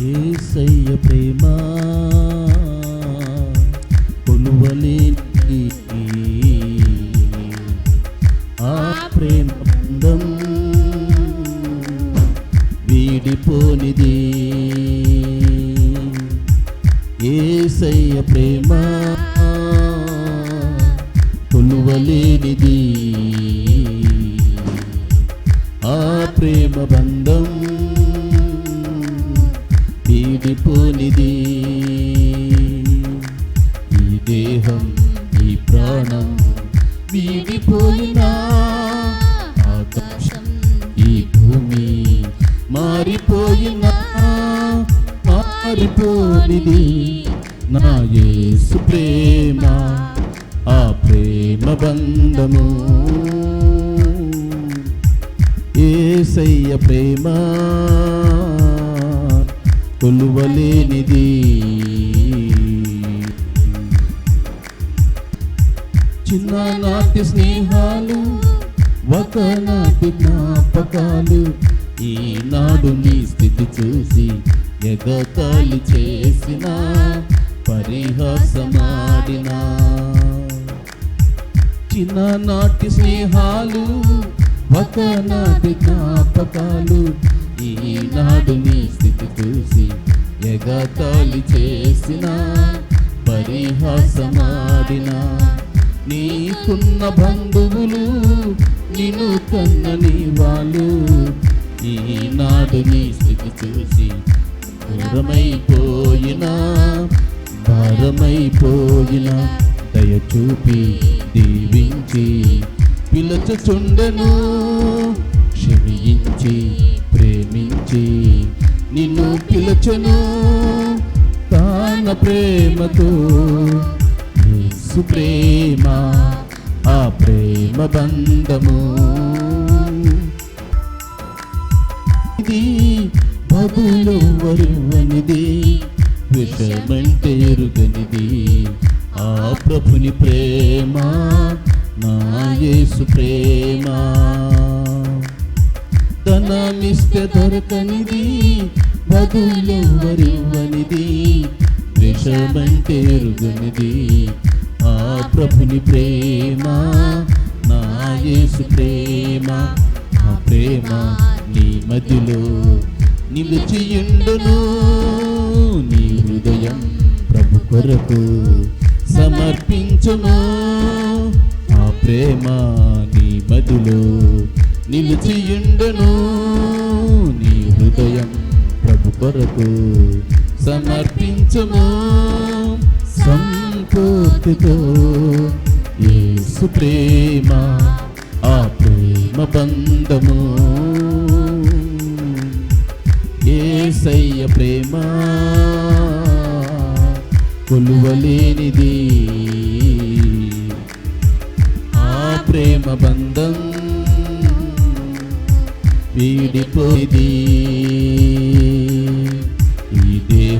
ఏసయ్య ప్రేమ కొలువలేని ఆ ప్రేమ బంధం వీడిపోనిది. ఏసయ్య ప్రేమ కొలువలేనిది. ఆ ప్రేమ బంధం ఇది పోనిది ఈ దేహం ఈ ప్రాణం వీడిపోయినా ఆకాశం ఈ భూమి మారిపోయినా మారిపోనిది నా యేసు ప్రేమ ఆ ప్రేమ బంధము. ఏసయ్య ప్రేమ. కొలువలేనిది. చిన్ననాటి స్నేహాలు ఒకనాటి జ్ఞాపకాలు ఈనాడు నీ స్థితి చూసి ఎగతాళి చేసిన పరిహాసమాడిన. చిన్ననాటి స్నేహాలు ఒకనాటి జ్ఞాపకాలు ఈనాడు నీ స్థితి చూసి ఎగతాళి చేసిన పరిహాసమాడిన. నీకున్న బంధువులు నిన్ను కన్నని వాళ్ళు ఈనాడు నీ స్థితి చూసి దూరమైపోయిన భారమైపోయిన. దయ చూపి దీవించి పిలుచుచుండెను క్షమించి. పిలుచును తన ప్రేమతో యేసు ప్రేమ ఆ ప్రేమ బంధము. ఇది బదులు వరువనిది విషమంటే ఎరుగనిది. ఆ ప్రభుని ప్రేమ నా యేసు ప్రేమ. ధనమిస్తే దొరకనిది బదులు వరువనిది విషమంటే రుగునిది. ఆ ప్రభుని ప్రేమ నా యేసు ప్రేమ ఆ ప్రేమ నీ మధ్యలో నిలిచియుండును. నీ హృదయం ప్రభు కొరకు సమర్పించును. ఆ ప్రేమ నీ మధులో నిలిచియుండును. కొరకు సమర్పించుము. సంపూర్తితో యేసు ప్రేమ ఆ ప్రేమ బంధము. ఏసయ్య ప్రేమ కొలువలేనిది. ఆ ప్రేమ బంధం వీడిపోయిది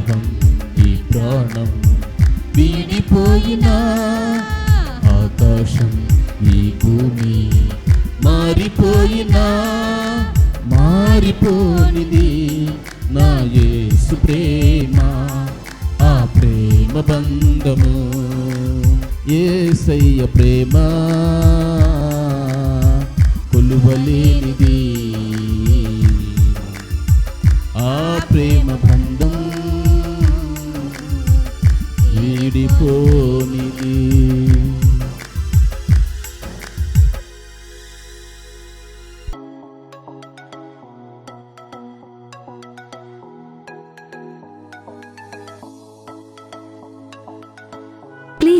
దేహం ఈ ప్రాణం వీడిపోయినా ఆకాశం ఈ భూమి మారిపోయినా మారిపోనిది నా యేసు ప్రేమ ఆ ప్రేమ బంధము. ఏసయ్య ప్రేమ కొలువలేనిది.